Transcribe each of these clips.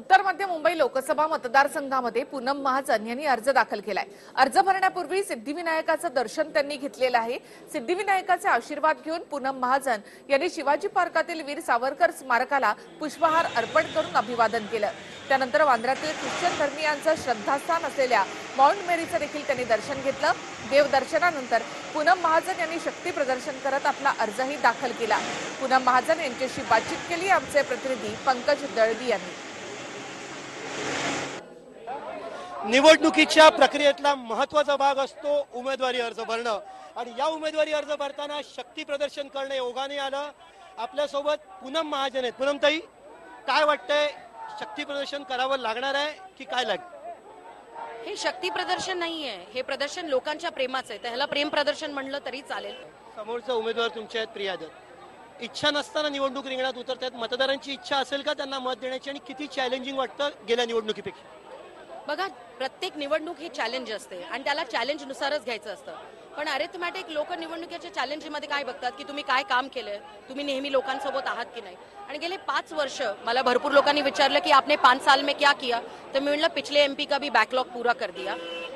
उत्तर मध्य मुंबई लोकसभा मतदारसंघामध्ये पूनम महाजन यांनी अर्ज दाखल केलाय. अर्ज भरण्यापूर्वी सिद्धिविनायकाचं दर्शन त्यांनी घेतलेलं आहे. सिद्धिविनायकाचे आशीर्वाद घेऊन पूनम महाजन यांनी शिवाजी पार्कातील वीर सावरकर स्मारकाला पुष्पहार अर्पण करून अभिवादन केलं. त्यानंतर वांद्र्यातील ख्रिश्चन धर्मियांचं श्रद्धास्थान असलेल्या माउंट मेरीचं देखील त्यांनी दर्शन घेतलं. देवदर्शनानंतर पूनम महाजन यांनी शक्ती प्रदर्शन करत आपला अर्जही दाखल केला. पूनम महाजन यांच्याशी बातचीत केली आमचे प्रतिनिधी पंकज दळवी यांनी. निवडणुकीच्या प्रक्रियेतला महत्त्वाचा भाग असतो उमेदवारी अर्ज भरणं. आणि या उमेदवारी अर्ज भरताना शक्ती प्रदर्शन करणं योगाने आलं. आपल्यासोबत पूनम महाजन आहेत. पूनमताई काय वाटतंय? शक्ती प्रदर्शन करावं लागणार आहे की काय लागेल? हे शक्ती प्रदर्शन नाहीये. हे प्रदर्शन लोकांच्या प्रेमाचं आहे. तर ह्याला प्रेम प्रदर्शन म्हणलं तरी चालेल. समोरचा उमेदवार तुमचे आहेत प्रिया दत्त. इच्छा नसताना निवडणूक रिंगणात उतरतात मतदारांची इच्छा असेल का त्यांना मत देण्याची? आणि किती चॅलेंजिंग वाटतं गेल्या निवडणुकीपेक्षा? बघा प्रत्येक निवडणूक ही चॅलेंज असते आणि त्याला चॅलेंजनुसारच घ्यायचं असतं. पण अरेथमॅटिक लोक निवडणुकीच्या चॅलेंजमध्ये काय बघतात की तुम्ही काय काम केलंय? तुम्ही नेहमी लोकांसोबत आहात की नाही? आणि गेले पाच वर्ष मला भरपूर लोकांनी विचारलं की आपने पाच साल में क्या किया? तर मी म्हणलं पिछले एमपी का भी बॅकलॉग पूरा कर दिया.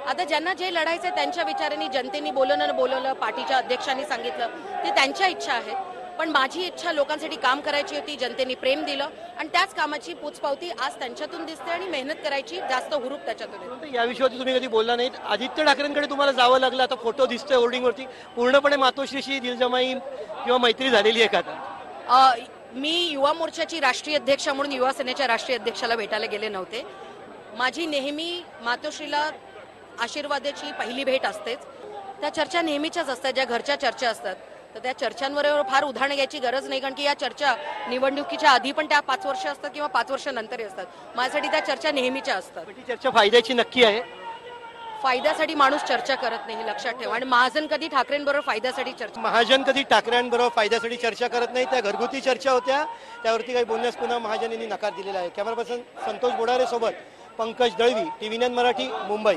आता ज्यांना जे लढायचं त्यांच्या विचारांनी जनतेने बोलवलं बोलवलं पार्टीच्या अध्यक्षांनी सांगितलं ते त्यांच्या इच्छा आहेत. पण माझी इच्छा लोकांसाठी काम करायची होती जनतेने प्रेम दिलं आणि त्याच कामाची पोचपावती आज त्यांच्यातून दिसते आणि मेहनत करायची जास्त हुरूप त्याच्यातून या विषयावरती तुम्ही कधी बोलला नाहीत. आदित्य ठाकरेंकडे तुम्हाला जावं लागलं. आता फोटो दिसतोय होर्डिंगवरती. पूर्णपणे मातोश्रीशी दिलजमाई किंवा मैत्री झालेली आहे का आता? मी युवा मोर्चाची राष्ट्रीय अध्यक्षा म्हणून युवा सेनेच्या राष्ट्रीय अध्यक्षाला भेटायला गेले नव्हते. माझी नेहमी मातोश्रीला आशीर्वादाची पहिली भेट असतेच. त्या चर्चा नेहमीच्याच असतात ज्या घरच्या चर्चा असतात. तर त्या चर्चांवर फार उदाहरण घ्यायची गरज नाही कारण की या चर्चा निवडणुकीच्या आधी पण त्या पाच वर्ष असतात किंवा पाच वर्ष नंतरही असतात. माझ्यासाठी त्या चर्चा नेहमीच्या असतात. चर्चा फायद्याची नक्की आहे? फायद्यासाठी माणूस चर्चा करत नाही हे लक्षात ठेवा. आणि महाजन कधी ठाकरेंबरोबर फायद्यासाठी चर्चा महाजन कधी ठाकरेंबरोबर फायद्यासाठी चर्चा करत नाही? त्या घरगुती चर्चा होत्या. त्यावरती काही बोलण्यास पुन्हा महाजन यांनी नकार दिलेला आहे. कॅमेरा पर्सन संतोष बोडारे सोबत पंकज दळवी टीव्ही नाईन मराठी मुंबई.